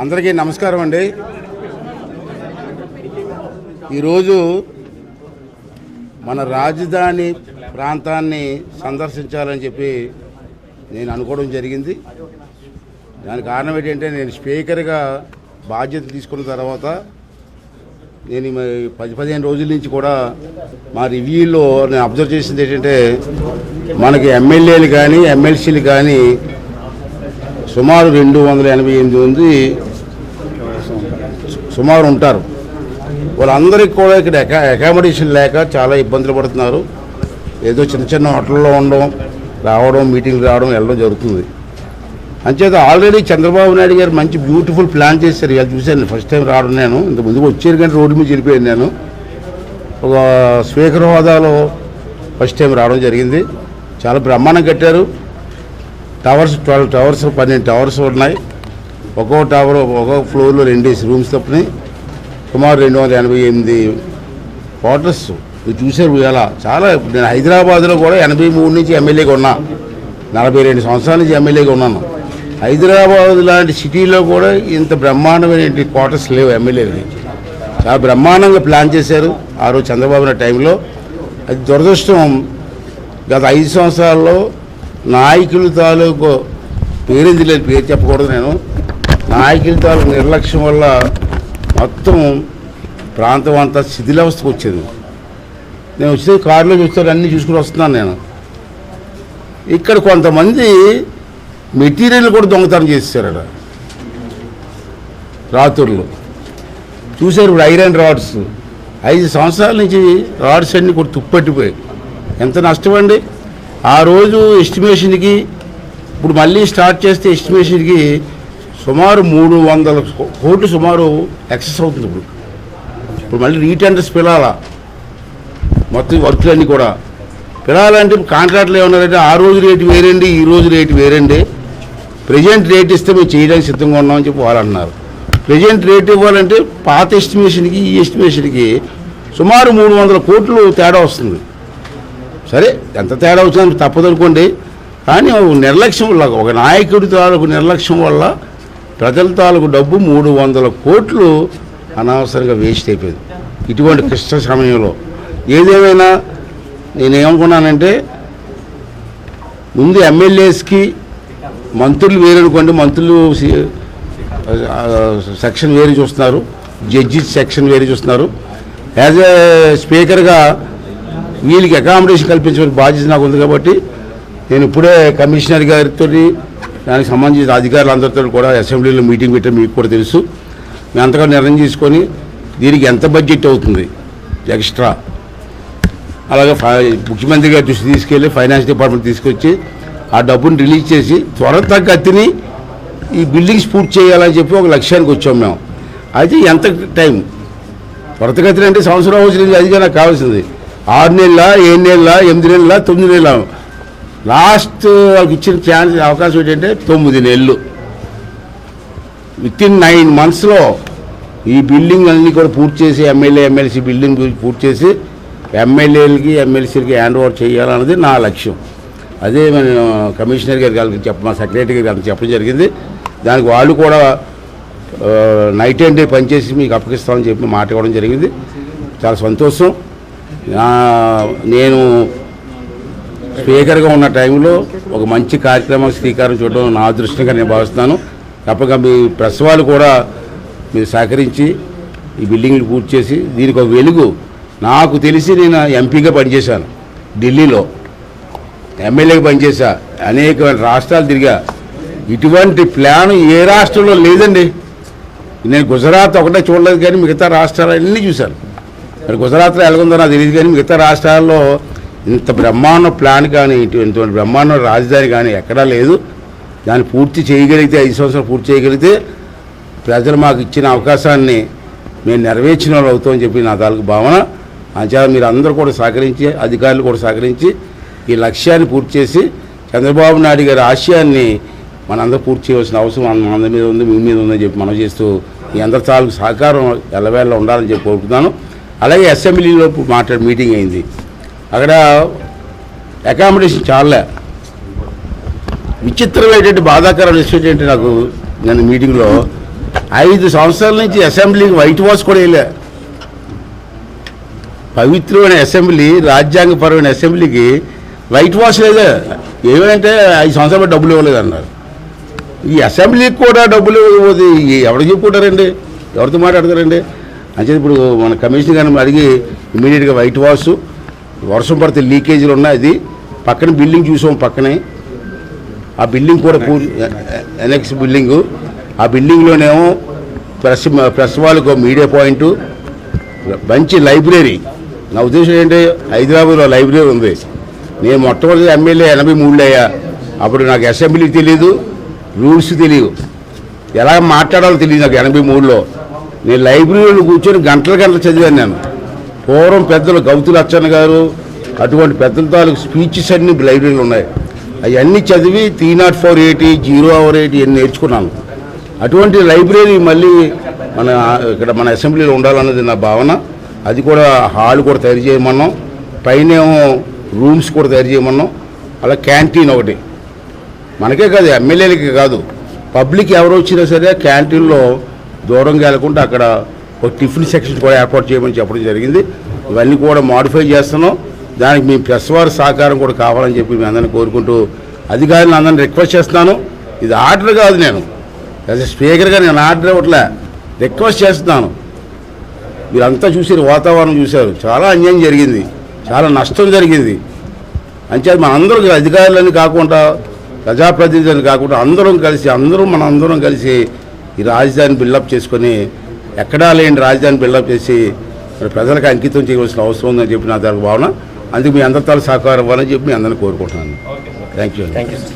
అందరికీ నమస్కారం అండి. ఈరోజు మన రాజధాని ప్రాంతాన్ని సందర్శించాలని చెప్పి నేను అనుకోవడం జరిగింది. దానికి కారణం ఏంటంటే నేను స్పీకర్గా బాధ్యత తీసుకున్న తర్వాత నేను పది పదిహేను రోజుల నుంచి కూడా మా రివ్యూలో నేను అబ్జర్వ్ చేసింది ఏంటంటే మనకి ఎమ్మెల్యేలు కానీ ఎమ్మెల్సీలు కానీ సుమారు రెండు వందల ఎనభై ఎనిమిది మంది సుమారు ఉంటారు. వాళ్ళందరికీ కూడా ఇక్కడ అకా అకామిడేషన్ లేక చాలా ఇబ్బందులు పడుతున్నారు. ఏదో చిన్న చిన్న హోటల్లో ఉండడం రావడం మీటింగ్లు రావడం వెళ్ళడం జరుగుతుంది. అంచేత ఆల్రెడీ చంద్రబాబు నాయుడు గారు మంచి బ్యూటిఫుల్ ప్లాన్ చేశారు. ఇలా చూశాను ఫస్ట్ టైం రావడం నేను. ఇంత ముందుకు వచ్చారు కానీ రోడ్డు మీద వెళ్ళిపోయాను నేను. ఒక స్పీకర్ హోదాలో ఫస్ట్ టైం రావడం జరిగింది. చాలా బ్రహ్మాండం కట్టారు. టవర్స్ ట్వెల్వ్ టవర్స్ పన్నెండు టవర్స్ ఉన్నాయి. ఒక్కో టవర్ ఒక్కో ఫ్లోర్లో రెండేసి రూమ్స్ తప్పని సుమారు రెండు వందల ఎనభై ఎనిమిది క్వార్టర్స్ మీరు చూసారు ఇలా చాలా నేను హైదరాబాద్లో కూడా ఎనభై మూడు నుంచి ఎమ్మెల్యేగా ఉన్నా. నలభై రెండు సంవత్సరాల నుంచి ఎమ్మెల్యేగా ఉన్నాను. హైదరాబాద్ లాంటి సిటీలో కూడా ఇంత బ్రహ్మాండమైన క్వార్టర్స్ లేవు ఎమ్మెల్యేలకి. చాలా బ్రహ్మాండంగా ప్లాన్ చేశారు ఆ రోజు చంద్రబాబు నాయుడు టైంలో. అది దురదృష్టం. గత ఐదు సంవత్సరాల్లో నాయకుల తాలూకు పేరు తెలియదు పేరు చెప్పకూడదు నేను. నాయకుల తాలూకు నిర్లక్ష్యం వల్ల మొత్తం ప్రాంతం అంతా శిథిలావస్థకు వచ్చింది. నేను వచ్చే కారులో చూస్తాను అన్నీ చూసుకుని వస్తున్నాను నేను. ఇక్కడ కొంతమంది మెటీరియల్ కూడా దొంగతనం చేసేసారట రాత్రులు. చూశారు ఇప్పుడు ఐరన్ రాడ్స్. ఐదు సంవత్సరాల నుంచి రాడ్స్ అన్నీ కూడా తుప్పట్టిపోయాయి. ఎంత నష్టం అండి? ఆ రోజు ఎస్టిమేషన్కి ఇప్పుడు మళ్ళీ స్టార్ట్ చేస్తే ఎస్టిమేషన్కి సుమారు మూడు వందల కోట్లు సుమారు ఎక్సెస్ అవుతుంది ఇప్పుడు. ఇప్పుడు మళ్ళీ రీటెండర్స్ పిలాలా? మొత్తం వర్క్లన్నీ కూడా. పిలాలంటే కాంట్రాక్ట్లు ఏమన్నారంటే ఆ రోజు రేటు వేరండి ఈ రోజు రేటు వేరండి. ప్రజెంట్ రేట్ ఇస్తే మేము చేయడానికి సిద్ధంగా ఉన్నామని చెప్పి వాళ్ళు అన్నారు. ప్రజెంట్ రేట్ ఇవ్వాలంటే పాత ఎస్టిమేషన్కి ఈ ఎస్టిమేషన్కి సుమారు మూడు వందల కోట్లు తేడా వస్తుంది. సరే ఎంత తేడా వచ్చిందని తప్పదనుకోండి కానీ నిర్లక్ష్యం వల్ల ఒక నాయకుడి తాలూకు నిర్లక్ష్యం వల్ల ప్రజల తాలూకు డబ్బు మూడు వందల కోట్లు అనవసరంగా వేస్ట్ అయిపోయింది. ఇటువంటి క్లిష్ట సమయంలో ఏదేమైనా నేనేమనుకున్నానంటే ముందు ఎమ్మెల్యేస్కి మంత్రులు వేరనుకోండి మంత్రులు సెక్షన్ వేరు చూస్తున్నారు జడ్జి సెక్షన్ వేరు చూస్తున్నారు. యాజ్ ఏ స్పీకర్గా వీళ్ళకి అకామిడేషన్ కల్పించే బాధ్యత నాకు ఉంది కాబట్టి నేను ఇప్పుడే కమిషనర్ గారితో దానికి సంబంధించిన అధికారులందరితో కూడా అసెంబ్లీలో మీటింగ్ పెట్టాం మీకు కూడా తెలుసు. మేము అంతగా నిర్ణయం తీసుకొని దీనికి ఎంత బడ్జెట్ అవుతుంది ఎక్స్ట్రా? అలాగే ముఖ్యమంత్రి గారి దృష్టి తీసుకెళ్ళి ఫైనాన్స్ డిపార్ట్మెంట్ తీసుకొచ్చి ఆ డబ్బుని రిలీజ్ చేసి త్వర తగ్గతిని ఈ బిల్డింగ్స్ పూర్తి చేయాలని చెప్పి ఒక లక్ష్యానికి వచ్చాం మేము. అయితే ఎంత టైం? త్వరతగతిన అంటే సంవత్సరం అవసరం అది నాకు కావాల్సింది. ఆరు నెలల ఏడు నెలల ఎనిమిది నెలల తొమ్మిది నెలల. లాస్ట్ వాళ్ళకి ఇచ్చిన ఛాన్స్ అవకాశం ఏంటంటే తొమ్మిది నెలలు. విత్ ఇన్ నైన్ మంత్స్లో ఈ బిల్డింగ్ అన్నీ కూడా పూర్తి చేసి ఎమ్మెల్యే ఎమ్మెల్సీ బిల్డింగ్ పూర్తి చేసి ఎమ్మెల్యేలకి ఎమ్మెల్సీలకి హ్యాండ్ ఓవర్ చేయాలన్నది నా లక్ష్యం. అదే నేను కమిషనర్ గారికి వాళ్ళకి చెప్ప మా సెక్రటరీ గారికి చెప్పడం జరిగింది. దానికి వాళ్ళు కూడా నైట్ అండ్ డే పనిచేసి మీకు అప్పగిస్తామని చెప్పి మాట ఇవ్వడం జరిగింది. చాలా సంతోషం. నేను స్పీకర్గా ఉన్న టైంలో ఒక మంచి కార్యక్రమం శ్రీకారం చూడడం నా అదృష్టంగా నేను భావిస్తున్నాను. తప్పక మీ ప్రెస్ వాళ్ళు కూడా మీరు సహకరించి ఈ బిల్డింగ్లు పూర్తి చేసి దీనికి ఒక వెలుగు. నాకు తెలిసి నేను ఎంపీగా పనిచేశాను ఢిల్లీలో. ఎమ్మెల్యేగా పనిచేశా. అనేక రాష్ట్రాలు తిరిగా. ఇటువంటి ప్లాన్ ఏ రాష్ట్రంలో లేదండి. నేను గుజరాత్ ఒకటే చూడలేదు కానీ మిగతా రాష్ట్రాలన్నీ చూశాను. మరి గుజరాత్లో ఎలాగుందో నాకు తెలియదు కానీ మిగతా రాష్ట్రాల్లో ఇంత బ్రహ్మాండ ప్లాన్ కానీ ఇటువంటి బ్రహ్మాండ రాజధాని కానీ ఎక్కడా లేదు. దాన్ని పూర్తి చేయగలిగితే ఐదు సంవత్సరాలు పూర్తి చేయగలిగితే ప్రజలు మాకు ఇచ్చిన అవకాశాన్ని మేము నెరవేర్చిన వాళ్ళు అవుతామని చెప్పి నా తాలూకు భావన. అంచేత మీరు అందరూ కూడా సహకరించి అధికారులు కూడా సహకరించి ఈ లక్ష్యాన్ని పూర్తి చేసి చంద్రబాబు నాయుడు గారి ఆశయాన్ని మనందరూ పూర్తి చేయవలసిన అవసరం మన మీద ఉంది మీ మీద ఉందని చెప్పి మనం చేస్తూ ఈ అందరి తాలూకు సహకారం ఎల్లవేళ ఉండాలని చెప్పి కోరుకుంటున్నాను. అలాగే అసెంబ్లీలో మాట్లాడి మీటింగ్ అయింది. అక్కడ అకామిడేషన్ చాలా విచిత్రమైనటువంటి బాధాకరమైన విషయం ఏంటి నాకు నేను మీటింగ్లో ఐదు సంవత్సరాల నుంచి అసెంబ్లీకి వైట్ వాష్ కూడా వేయలే. పవిత్రమైన అసెంబ్లీ రాజ్యాంగపరమైన అసెంబ్లీకి వైట్ వాష్ లేదా. ఏమంటే ఐదు సంవత్సరాలు డబ్బులు ఇవ్వలేదు అన్నారు. ఈ అసెంబ్లీకి కూడా డబ్బులు ఎవరు చెప్పుకుంటారండి? ఎవరితో మాట్లాడతారండి? అంటే ఇప్పుడు మన కమిషన్ గారిని అడిగి ఇమీడియట్గా వైట్ వాష్ వర్షం పడితే లీకేజీలు ఉన్నాయి అది పక్కన బిల్డింగ్ చూసాం పక్కనే. ఆ బిల్డింగ్ కూడా పూర్తి ఎనెక్స్ బిల్డింగు. ఆ బిల్డింగ్లోనేమో ప్రెస్ ప్రెస్ వాళ్ళకు మీడియా పాయింట్ మంచి లైబ్రరీ. నా ఉద్దేశం ఏంటంటే హైదరాబాద్లో లైబ్రరీ ఉంది. నేను మొట్టమొదటి ఎమ్మెల్యే ఎనభై మూడులో అయ్యా. అప్పుడు నాకు అసెంబ్లీ తెలియదు రూల్స్ తెలియదు ఎలా మాట్లాడాలో తెలియదు నాకు ఎనభై మూడులో. నేను లైబ్రరీలో కూర్చొని గంటల గంటలు చదివాను నేను. పూర్వం పెద్దలు గౌతులు అచ్చన్న గారు అటువంటి పెద్దల తాలూకు స్పీచెస్ అన్ని లైబ్రరీలు ఉన్నాయి. అవన్నీ చదివి three nought four eighty zero hour eighty అన్ని నేర్చుకున్నాను. అటువంటి లైబ్రరీ మళ్ళీ మన ఇక్కడ మన అసెంబ్లీలో ఉండాలన్నది నా భావన. అది కూడా హాల్ కూడా తయారు చేయమన్నాం. పైనేమో రూమ్స్ కూడా తయారు చేయమన్నాం. అలా క్యాంటీన్ ఒకటి. మనకే కాదు ఎమ్మెల్యేలకి కాదు. పబ్లిక్ ఎవరు వచ్చినా సరే క్యాంటీన్లో దూరంగా వెళ్ళకుండా అక్కడ ఒక టిఫిన్ సెక్షన్ కూడా ఏర్పాటు చేయమని చెప్పడం జరిగింది. ఇవన్నీ కూడా మాడిఫై చేస్తున్నాం. దానికి మీ ప్రెస్ వారి సహకారం కూడా కావాలని చెప్పి మీ అందరిని కోరుకుంటూ అధికారులను అందరిని రిక్వెస్ట్ చేస్తున్నాను. ఇది ఆర్డర్ కాదు నేను. యాజ్ స్పీకర్గా నేను ఆర్డర్ ఇవ్వట్లే. రిక్వెస్ట్ చేస్తున్నాను. మీరంతా చూసారు వాతావరణం చూశారు. చాలా అన్యాయం జరిగింది. చాలా నష్టం జరిగింది. అంచేది మన అందరం అధికారులని కాకుండా ప్రజాప్రతినిధులని కాకుండా అందరం కలిసి అందరం మన అందరం కలిసి ఈ రాజధాని బిల్డప్ చేసుకొని ఎక్కడా లేని రాజధాని బిల్డప్ చేసి మరి ప్రజలకు అంకితం చేయవలసిన అవసరం ఉందని చెప్పి నా దానికి భావన. అందుకు మీ అందరితో సహకారం ఇవ్వాలని చెప్పి మీ అందరిని కోరుకుంటున్నాను. Thank you thank you